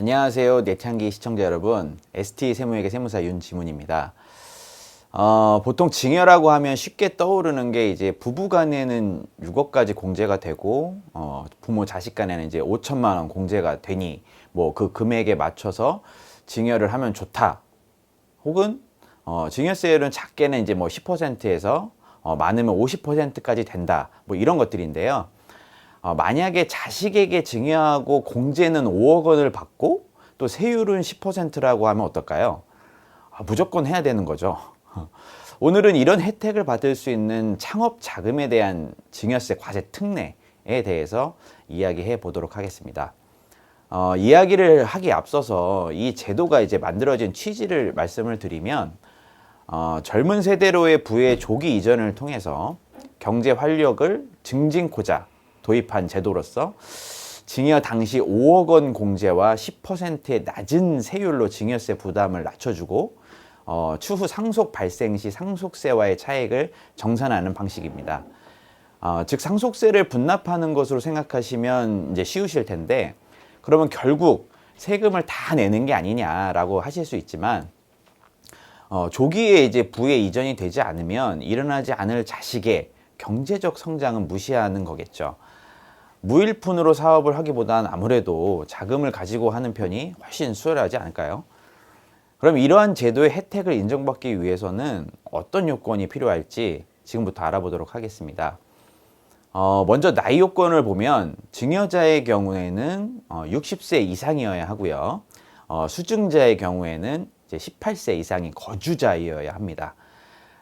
안녕하세요. 내창기 시청자 여러분. ST 세무회계 세무사 윤지문입니다. 어, 보통 증여라고 하면 쉽게 떠오르는 게 이제 부부 간에는 6억까지 공제가 되고 어, 부모 자식 간에는 이제 5천만 원 공제가 되니 뭐 그 금액에 맞춰서 증여를 하면 좋다. 혹은 어, 증여세율은 작게는 이제 뭐 10%에서 어, 많으면 50%까지 된다. 뭐 이런 것들인데요. 어, 만약에 자식에게 증여하고 공제는 5억 원을 받고 또 세율은 10%라고 하면 어떨까요? 아, 무조건 해야 되는 거죠. 오늘은 이런 혜택을 받을 수 있는 창업 자금에 대한 증여세 과세 특례에 대해서 이야기해 보도록 하겠습니다. 어, 이야기를 하기 앞서서 이 제도가 이제 만들어진 취지를 말씀을 드리면 어, 젊은 세대로의 부의 조기 이전을 통해서 경제 활력을 증진코자 도입한 제도로서 증여 당시 5억 원 공제와 10%의 낮은 세율로 증여세 부담을 낮춰주고 어, 추후 상속 발생 시 상속세와의 차익을 정산하는 방식입니다. 어, 즉 상속세를 분납하는 것으로 생각하시면 이제 쉬우실 텐데 그러면 결국 세금을 다 내는 게 아니냐라고 하실 수 있지만 어, 조기에 이제 부에 이전이 되지 않으면 일어나지 않을 자식의 경제적 성장은 무시하는 거겠죠. 무일푼으로 사업을 하기보단 아무래도 자금을 가지고 하는 편이 훨씬 수월하지 않을까요? 그럼 이러한 제도의 혜택을 인정받기 위해서는 어떤 요건이 필요할지 지금부터 알아보도록 하겠습니다. 어, 먼저 나이 요건을 보면 증여자의 경우에는 어, 60세 이상이어야 하고요. 어, 수증자의 경우에는 이제 18세 이상인 거주자이어야 합니다.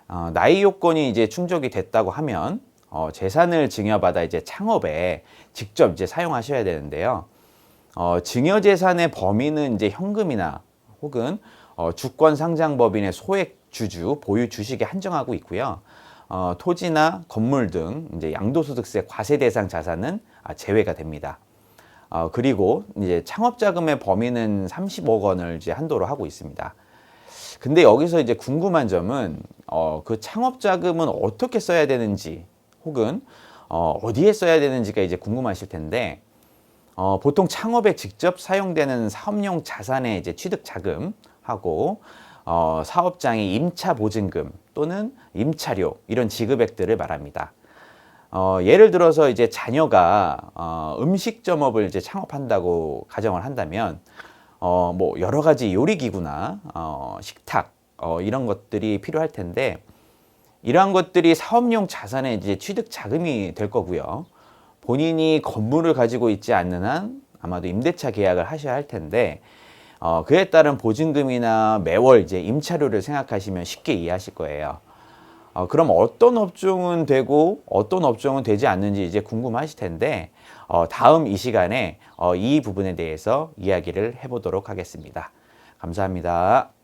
어, 나이 요건이 이제 충족이 됐다고 하면 어, 재산을 증여받아 이제 창업에 직접 이제 사용하셔야 되는데요. 어, 증여 재산의 범위는 이제 현금이나 혹은 어, 주권 상장법인의 소액 주주 보유 주식에 한정하고 있고요. 어, 토지나 건물 등 이제 양도소득세 과세 대상 자산은 아, 제외가 됩니다. 어, 그리고 이제 창업 자금의 범위는 30억 원을 이제 한도로 하고 있습니다. 근데 여기서 이제 궁금한 점은 어, 그 창업 자금은 어떻게 써야 되는지 혹은 어, 어디에 써야 되는지가 이제 궁금하실 텐데 어, 보통 창업에 직접 사용되는 사업용 자산의 이제 취득 자금하고 어, 사업장의 임차 보증금 또는 임차료 이런 지급액들을 말합니다. 어, 예를 들어서 이제 자녀가 어, 음식점업을 이제 창업한다고 가정을 한다면 어, 뭐 여러 가지 요리기구나 어, 식탁 어, 이런 것들이 필요할 텐데 이러한 것들이 사업용 자산의 이제 취득 자금이 될 거고요. 본인이 건물을 가지고 있지 않는 한 아마도 임대차 계약을 하셔야 할 텐데 어, 그에 따른 보증금이나 매월 이제 임차료를 생각하시면 쉽게 이해하실 거예요. 어, 그럼 어떤 업종은 되고 어떤 업종은 되지 않는지 이제 궁금하실 텐데 어, 다음 이 시간에 어, 이 부분에 대해서 이야기를 해보도록 하겠습니다. 감사합니다.